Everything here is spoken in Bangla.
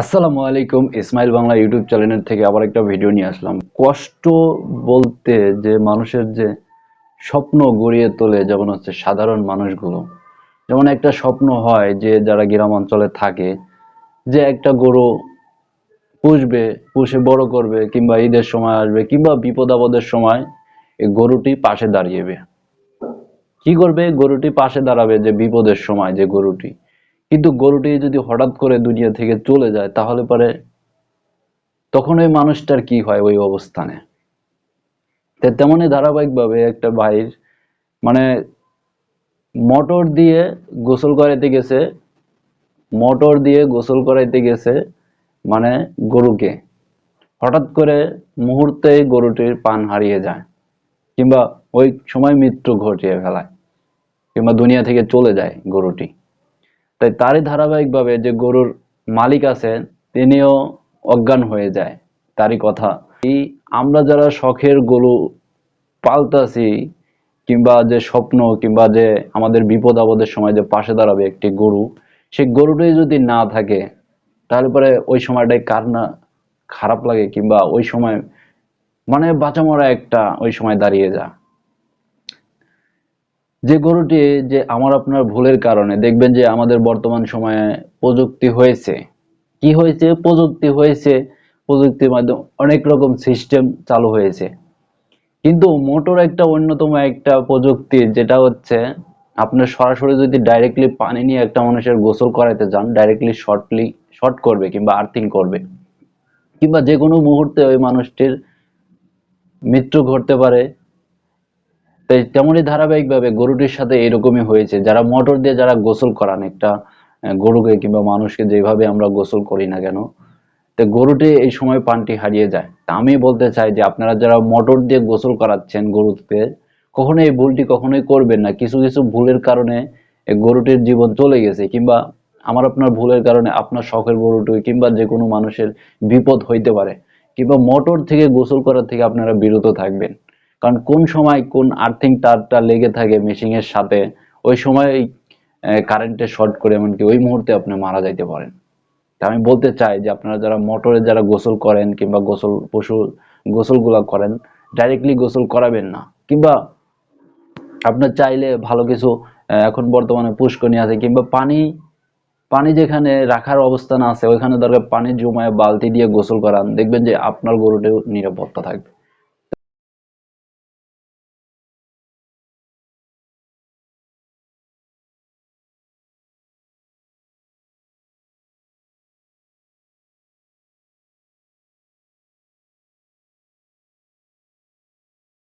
আসসালামু আলাইকুম, ইসমাইল বাংলা ইউটিউব চ্যানেলের থেকে আবার একটা ভিডিও নিয়ে আসলাম। কষ্ট বলতে যে মানুষের যে স্বপ্ন গড়িয়ে তোলে যেমন হচ্ছে সাধারণ মানুষগুলো, যেমন একটা স্বপ্ন হয় যে যারা গ্রাম অঞ্চলে থাকে, যে একটা গরু পুষবে, পুষে বড় করবে, কিংবা ঈদের সময় আসবে, কিংবা বিপদ আপদের সময় এই গরুটি পাশে দাঁড়িয়েবে। কি করবে? গরুটি পাশে দাঁড়াবে যে বিপদের সময় যে গরুটি। কিন্তু গরুটি যদি হঠাৎ করে দুনিয়া থেকে চলে যায়, তাহলে পরে তখন ওই মানুষটার কি হয় ওই অবস্থানে? তেমনই ধারাবাহিকভাবে একটা ভাইয়ের মানে মোটর দিয়ে গোসল করাইতে গেছে, মোটর দিয়ে গোসল করাইতে গেছে মানে গরুকে। হঠাৎ করে মুহূর্তে গরুটির পান হারিয়ে যায়, কিংবা ওই সময় মৃত্যু ঘটিয়ে ফেলায়, কিংবা দুনিয়া থেকে চলে যায় গরুটি। তাই তারই ধারাবাহিকভাবে যে গরুর মালিক আছেন, তিনিও অজ্ঞান হয়ে যায়, তারই কথা। এই আমরা যারা শখের গরু পালতাছি কিংবা যে স্বপ্ন, কিংবা যে আমাদের বিপদ আপদের সময় যে পাশে দাঁড়াবে একটি গরু, সেই গরুটাই যদি না থাকে, তাহলে পরে ওই সময়টাই কার না খারাপ লাগে, কিংবা ওই সময় মানে বাঁচা একটা ওই সময় দাঁড়িয়ে যা যে গরুটি, যে আমার আপনার ভুলের কারণে, দেখবেন যে আমাদের বর্তমান সময়ে প্রযুক্তি হয়েছে। কি হয়েছে? প্রযুক্তি হয়েছে। প্রযুক্তির মাধ্যমে অনেক রকম সিস্টেম চালু হয়েছে। কিন্তু মোটর একটা অন্যতম একটা প্রযুক্তি, যেটা হচ্ছে আপনার সরাসরি যদি ডাইরেক্টলি পানি নিয়ে একটা মানুষের গোসল করাইতে যান ডাইরেক্টলি শর্টলি শর্ট করবে কিংবা আর্থিং করবে। কিংবা যে কোনো মুহূর্তে ওই মানুষটির মৃত্যু ঘটতে পারে। তাই তেমনই ধারাবাহিকভাবে গরুটির সাথে এরকমই হয়েছে। যারা মোটর দিয়ে যারা গোসল করান, একটা গরুকে কিংবা মানুষকে যেভাবে আমরা গোসল করি না কেন, তো গরুটি এই সময় পানটি হারিয়ে যায়। তা আমি বলতে চাই যে আপনারা যারা মোটর দিয়ে গোসল করাচ্ছেন গরুকে কখনোই এই ভুলটি কখনোই করবেন না। কিছু কিছু ভুলের কারণে গরুটির জীবন চলে গেছে, কিংবা আমার আপনার ভুলের কারণে আপনার শখের গরুটি কিংবা যে কোনো মানুষের বিপদ হইতে পারে, কিংবা মোটর থেকে গোসল করার থেকে আপনারা বিরত থাকবেন। কারণ কোন সময় কোন আর্থিং তারটা লেগে থাকে মেশিং এর সাথে, ওই সময় কারেন্টে শর্ট করে এমনকি ওই মুহূর্তে আপনি মারা যাইতে পারেন। তা আমি বলতে চাই যে আপনারা যারা মোটরে যারা গোসল করেন কিংবা গোসল পশু, গোসলগুলা করেন ডাইরেক্টলি গোসল করাবেন না। কিংবা আপনার চাইলে ভালো কিছু এখন বর্তমানে পুষ্কনি আছে কিংবা পানি পানি যেখানে রাখার অবস্থান আছে, ওইখানে দরকার পানি জমায় বালতি দিয়ে গোসল করান। দেখবেন যে আপনার গরুটিও নিরাপত্তা থাকবে।